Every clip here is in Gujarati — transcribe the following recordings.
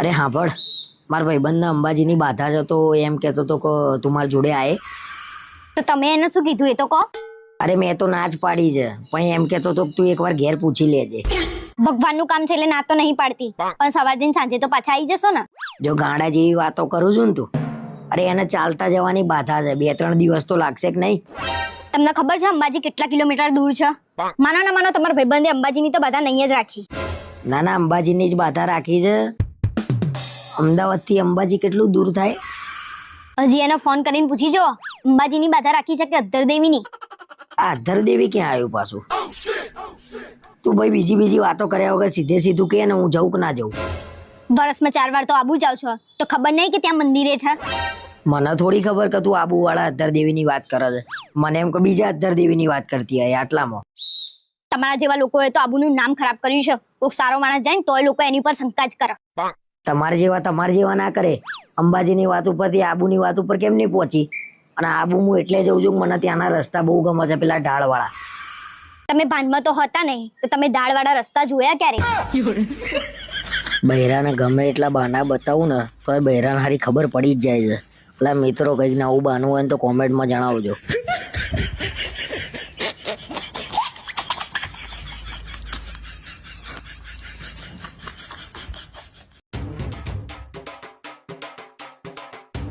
અરે હાંભળ મારા ભાઈબંધને અંબાજીની બાધા જ હતો એમ કહેતો હતો કે તું મારી જોડે આય. તો તમે એને શું કીધું એ તો કહો. અરે મેં તો ના જ પાડી છે પણ એમ કહેતો હતો કે તું એકવાર ઘેર પૂછી લેજે. ભગવાનનું કામ છે એટલે ના તો નહીં પાડતી પણ સવાર જઈને સાંજે તો પાછા આવી જશો ને. જો ગાંડા જેવી વાતો કરું છું ને તું અરે એને ચાલતા જવાની બાધા છે બે ત્રણ દિવસ તો લાગશે કે નહીં. તમને ખબર છે અંબાજી કેટલા કિલોમીટર દૂર છે? માનો ના માનો તમારા ભાઈબંધે અંબાજીની તો બધા નહીં જ રાખી. ના ના અંબાજીની જ બાધા રાખી છે. અમદાવાદથી અંબાજી કેટલું દૂર થાય? હજી એને ફોન કરીને પૂછી જો. અંબાજીની બાધા રાખી છે કે અધર દેવીની આ અધર દેવી ક્યાં આવ્યું પાછું? તું ભાઈ બીજી બીજી વાતો કર્યા વગર સીધે સીધું કે ને હું જઉં કે ના જઉં? વર્ષમાં ચાર વાર તો આબુ જાવ છો. તો ખબર નહીં કે ત્યાં મંદિરે છે? મને થોડી ખબર કે તું આબુ વાળા અધરદેવીની વાત કરે છે. મને એમ કે બીજા અધર દેવીની વાત કરતી હોય આટલામાં. તમારા જેવા લોકોએ તો આબુનું નામ ખરાબ કર્યું છે. કોઈક સારો માણસ જાય ને તોય લોકો એની પર શંકા જ કરે. તમારા જેવા તમારા જેવા ના કરે. અંબાજીની વાત ઉપરથી આબુની વાત ઉપર કેમ નહીં પહોંચી? અને આબુ હું એટલે જઉં છું કે મને ત્યાંના રસ્તા બહુ ગમે છે પેલા ઢાળવાળા. તમે ભાનમાં તો હતા નહીં તો તમે ઢાળવાળા રસ્તા જોયા ક્યારે? બૈરાને ગમે એટલા બહાના બતાવું ને તો એ બૈરાને હારી ખબર પડી જ જાય છે. એટલે મિત્રો કંઈક નવું બહાનું હોય ને તો કોમેન્ટમાં જણાવજો.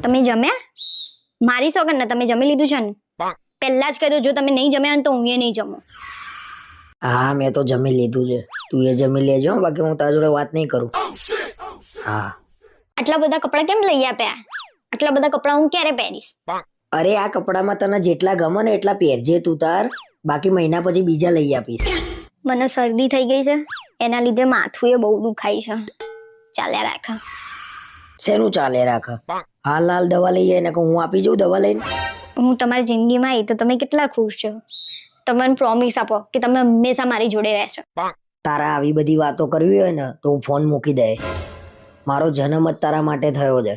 તમે જમ્યા? મારી સોગન ને તમે જમી લીધું છે ને? પહેલા જ કહી દો જો તમે નહીં જમ્યા ને તો હું એ નહીં જમું. હા મેં તો જમી લીધું છે. તું એ જમી લેજો બાકી હું તારા જોડે વાત નહીં કરું. હા. આટલા બધા કપડાં કેમ લઈ આપ્યા? આટલા બધા કપડાં હું ક્યારે પહેરીશ? અરે આ કપડામાં તને જેટલા ગમે ને એટલા પહેરજે તું તાર. બાકી મહિના પછી બીજા લઈ આપીશ. મને શરદી થઈ ગઈ છે. એના લીધે માથું એ બહુ દુખાય છે. ચાલ્યા રાખા. શેનું ચાલે રાખ? હાલ હાલ દવા લઈએ જાય ને કે હું આપી જઉં દવા લઈને? હું તમારી જિંદગીમાં આવી તો તમે કેટલા ખુશ છો? તમે મને પ્રોમિસ આપો કે તમે હંમેશા મારી જોડે રહેશો. તારા આવી બધી વાતો કરવી હોય ને તો હું ફોન મૂકી દે. મારો જન્મ જ તારા માટે થયો છે.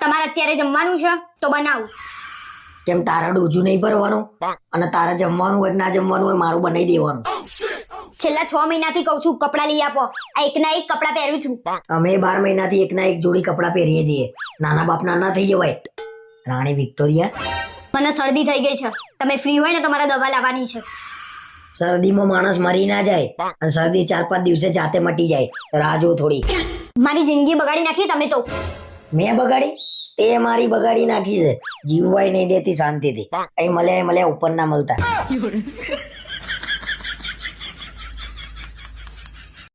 તમારે અત્યારે જમવાનું છે? તો બનાવું. કેમ તારા ડોજુ નહીં ભરવાનું? અને તારા જમવાનું હોય ના જમવાનું હોય મારું બનાવી દેવાનું. છેલ્લા છ મહિનાથી કહું છું કપડાં લઈ આપો. આ એકના એક કપડાં પહેરું છું. અમે બાર મહિનાથી એકના એક જોડી કપડાં પહેરીએ છીએ. નાના બાપ નાના થઈ જવાય. રાણી વિક્ટોરિયા? મને શરદી થઈ ગઈ છે. તમે ફ્રી હોય ને તમારે દવા લાવવાની છે. શરદીમાં માણસ મરી ના જાય અને શરદી ચાર પાંચ દિવસે જાતે મટી જાય. રાહ જો થોડી. મારી જિંદગી બગાડી નાખી તમે તો. મેં બગાડી? તે મારી બગાડી નાખી છે. જીવવાય નહીં દેતી શાંતિથી. કઈ મળ્યા મળ્યા ઉપર ના મળતા.